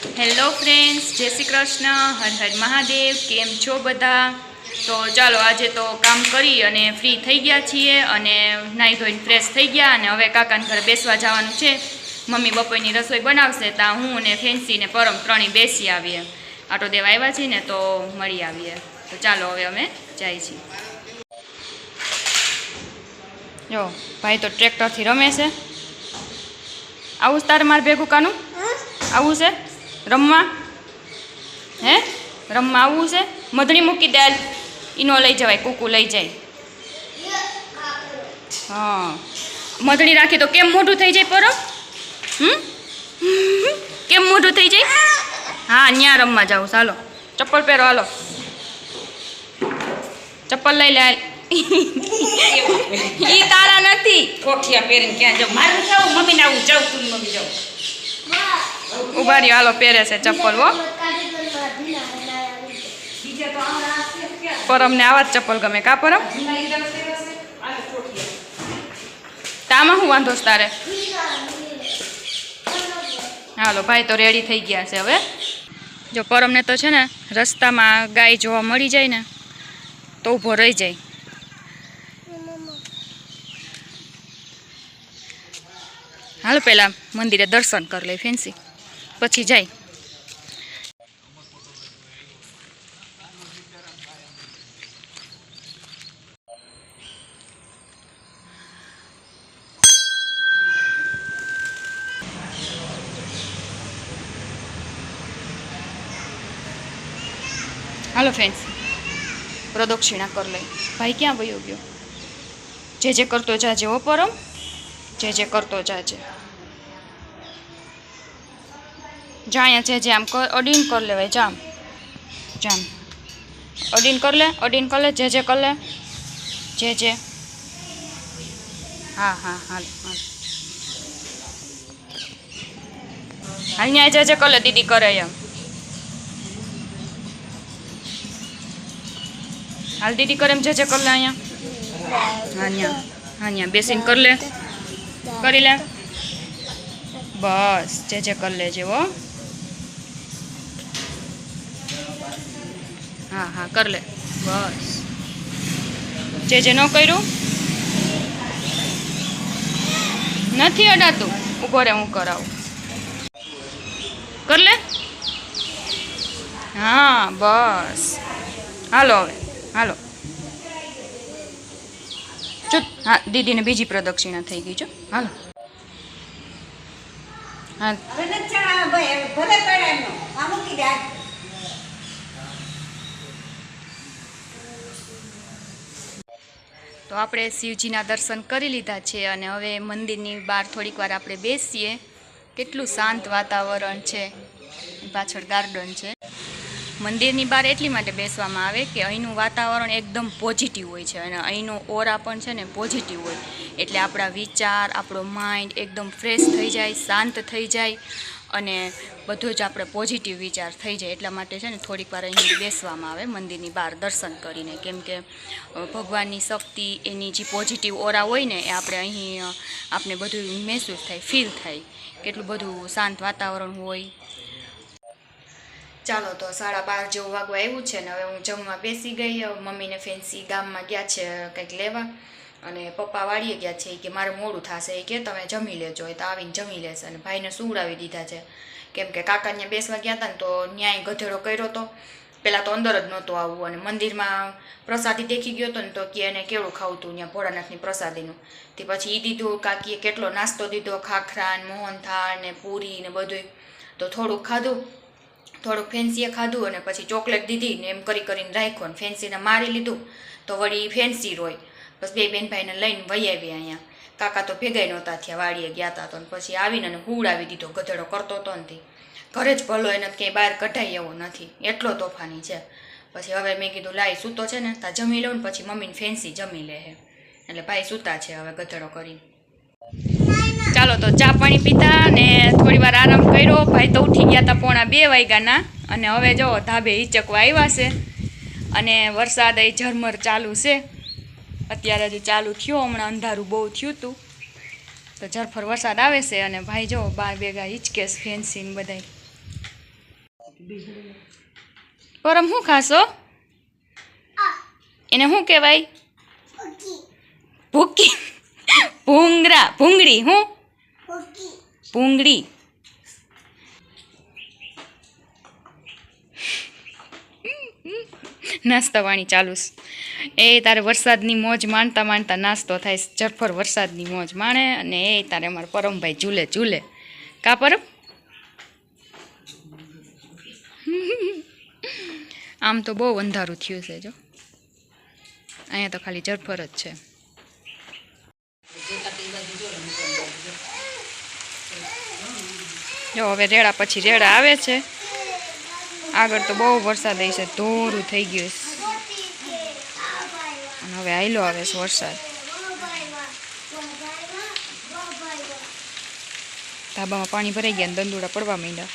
Hello friends જય શ્રી કૃષ્ણ હર હર મહાદેવ કેમ છો બધા? તો ચાલો આજે તો કામ કરી અને ફ્રી થઈ ગયા છીએ અને નાહી ધોઈને ફ્રેશ થઈ ગયા અને હવે કાકાને ઘરે બેસવા જવાનું છે. મમ્મી બપોરની રસોઈ બનાવશે ત્યાં હું અને ફેન્સી ને પરમ ત્રણેય બેસી આવીએ. આટો દેવા આવ્યા છીએ ને તો મળી આવીએ. તો ચાલો હવે અમે જાય છીએ. જો ભાઈ તો ટ્રેક્ટરથી રમે છે. આવું તારે મારે ભેગું કાનું? આવું છે? રમવા? હે? રમવા આવવું છે? મધણી મૂકી દે, ઈનો લઈ જવાય, કુકુ લઈ જાય. હા. મધણી રાખી તો કેમ મોઢું થઈ જાય પરમ હમ? કેમ મોઢું થઈ જાય? હા, ન્યા રમવા જાઉં ચાલો. ચપ્પલ પહેરો, હાલો. ચપ્પલ લઈ લે. ઈ તારા નથી. કોઠિયા પહેરીને ક્યાં જાઉં? મારે જાઉં, મમ્મીને આવું, જાઉં, તું મમ્મી જાઉં. ઊભા રહ્યો હાલો, પહેરે છે ચપ્પલ, હો. પરમને આવા જ ચપ્પલ ગમે, કા પરમ? તામાં શું વાંધો તારે? હાલો, ભાઈ તો રેડી થઈ ગયા છે હવે. જો પરમને તો છે ને રસ્તામાં ગાય જોવા મળી જાય ને, તો ઊભો રહી જાય. હાલો પહેલાં મંદિરે દર્શન કરી લે ફેન્સી. પછી જાય. હાલો ફ્રેન્ડ્સ પ્રદક્ષિણા કરી લઈ ભાઈ ક્યાં વયો ગયો? જે જે કરતો જા જેવો પરમ. જે જે કરતો જાજે જા અહીંયા જે જે આમ અડીન કરી લેવાય જામ જામ અડીન કર લે, અડીન કર લે, જે જે કર લે. જે જે. હા હા, હાલ હાલ. હાલ ન્યાય જે જે કર દીદી કરે એમ. હાલ દીદી કરે એમ, જે જે કર લે અહીંયા. હા, ન્યા હા, ન્યા, બેસીને કર લે. કરી લે. બસ, જે જે કરી લેજે હો. હા હા, કર લે. બસ. જે જે ન કર્યું? નથી અડાતું. ઊભો રે, હું કરાવું. કર લે. હા, બસ. હાલો હવે, હાલો. ચૂપ હા દીદીને બીજી પ્રદક્ષિણા થઈ ગઈ જો. હાલો. હા. તો આપણે શિવજીના દર્શન કરી લીધા છે અને હવે મંદિરની બહાર થોડીક વાર આપણે બેસીએ. કેટલું શાંત વાતાવરણ છે. પાછળ ગાર્ડન છે. મંદિરની બહાર એટલી માટે બેસવામાં આવે કે અહીંનું વાતાવરણ એકદમ પોઝિટિવ હોય છે અને અહીંનો ઓરા પણ છે ને પોઝિટિવ હોય. એટલે આપણા વિચાર, આપણો માઇન્ડ એકદમ ફ્રેશ થઈ જાય, શાંત થઈ જાય અને બધું જ આપણે પોઝિટિવ વિચાર થઈ જાય. એટલા માટે છે ને થોડીક વાર અહીં બેસવામાં આવે, મંદિરની બહાર દર્શન કરીને. કેમ કે ભગવાનની શક્તિ, એની જે પોઝિટિવ ઓરા હોય ને, એ આપણે અહીં આપણે બધું મહેસૂસ થાય ફીલ થાય. કેટલું બધું શાંત વાતાવરણ હોય ચાલો તો સાડા બાર જેવું વાગવા આવ્યું છે ને હવે હું જમવા બેસી ગઈ મમ્મીને ફેન્સી ગામમાં ગયા છે કંઈક લેવા. અને પપ્પા વાળીએ ગયા છે કે મારે મોડું થશે એ કે તમે જમી લેજો, એ તો આવીને જમી લેશે અને ભાઈને સુવડાવી દીધા છે. કેમ કે કાકા ત્યાં બેસવા ગયા હતા ને તો ન્યાય ગધેડો કર્યો હતો પહેલાં તો અંદર જ નહોતું આવવું અને મંદિરમાં પ્રસાદી દેખી ગયો હતો ને તો કે એને કેળું ખાવું હતું ત્યાં ભોળાનાથની પ્રસાદીનું. તે પછી એ દીધું કાકીએ કેટલો નાસ્તો દીધો ખાખરા ને મોહનથાળ ને પૂરી ને બધું તો થોડુંક ખાધું થોડુંક ફેન્સીએ ખાધું અને પછી ચોકલેટ દીધી ને એમ કરી કરીને રાખ્યો ને ફેન્સીને મારી લીધું. તો વળી ફેન્સી રોય. બસ બે બેન ભાઈને લઈને વહી આવી અહીંયા. કાકા તો ભેગાઈ નહોતા થયા, વાડીએ ગયા હતા તો પછી આવીને અને હુવડાવી દીધો, ગધેડો કરતો હતો ને ઘરે જ ભલો એને ક્યાંય બહાર કઢાય એવો નથી. એટલો તોફાની છે. પછી હવે મેં કીધું લાઈ સૂતો છે ને, તા જમી લઉં ને પછી મમ્મીને ફેન્સી જમી લે એટલે ભાઈ સૂતા છે હવે ગધેડો કરીને. ચાલો તો ચા પાણી પીતા ને થોડી વાર આરામ કર્યો. ભાઈ તો ઉઠી ગયા હતા પોણા બે વાગ્યાના. અને હવે જો ધાબે હિચકવા આવ્યા છે. અને વરસાદ એ ઝરમર ચાલુ છે. અત્યારે હજુ ચાલુ થયો. હમણાં અંધારું બહુ થયું હતું તો ઝરફર વરસાદ આવે છે અને ભાઈ જો બાર ભેગા હિચકે ફેન્સી ને બધાય. પરમ શું ખાશો? એને શું કહેવાય? ભૂકી. ભૂંગરા. ભૂંગળી હું? ભૂંગળી નાસ્તા પાણી ચાલુ એ તારે વરસાદની મોજ માણતા માણતા નાસ્તો થાય. ઝરફર વરસાદની મોજ માણે અને એ તારે અમારા પરમભાઈ ઝૂલે ઝૂલે. કા પરમ? આમ તો બહુ અંધારું થયું છે જો. અહીંયા તો ખાલી ઝરફર જ છે. જો હવે રેડા પછી રેડા આવે છે. આગળ તો બહુ વરસાદ આવી છે. ધોરું થઈ ગયું અને હવે આયલો આવે છે વરસાદ. ધાબામાં પાણી ભરાઈ ગયા દંદુડા પડવા માંડ્યા.